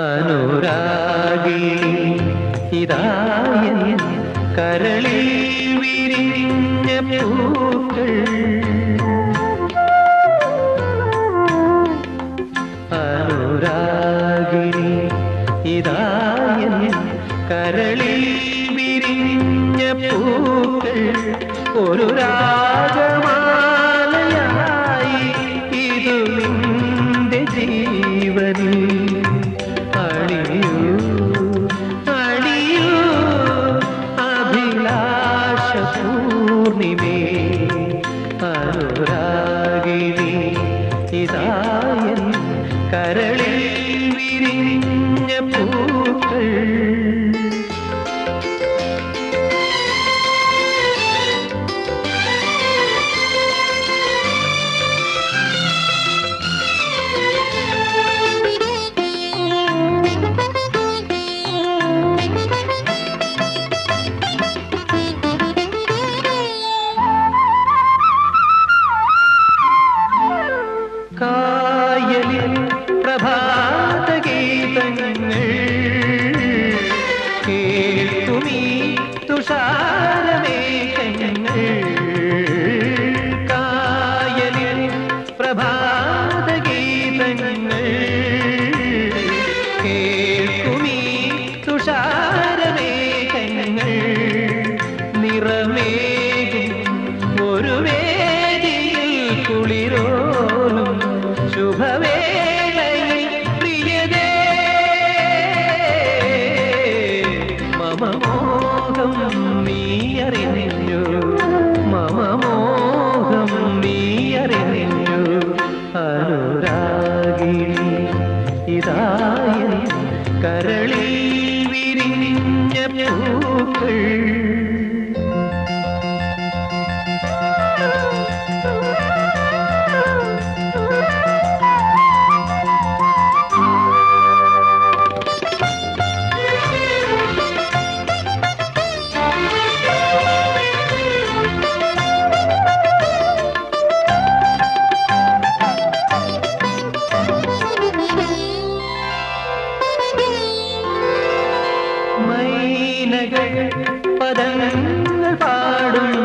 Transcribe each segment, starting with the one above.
അനുരാഗി ഇതായ കരളിൽ വിരിഞ്ഞ പൂക്കൾ. അനുരാഗിനി പൂക്കൾ ഒരു രാഗമാലയായി ഇതു നിന്റെ ജീവനിൽ. അണിയൂ അണിയൂ അഭിലാഷ പൂർണിമേ അനുരാഗിണി ഇതായൻ കരളിൽ വിരിഞ്ഞ പൂക്കൾ. മോഹം നീ അറിഞ്ഞു മമ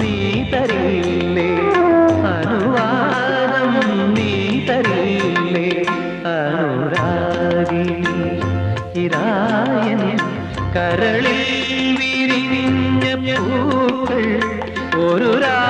നീ തരില്ലേ? അനുവാദം നീ തരില്ലേ? പൂക്കൾ ഒരു രാഗമാലയായി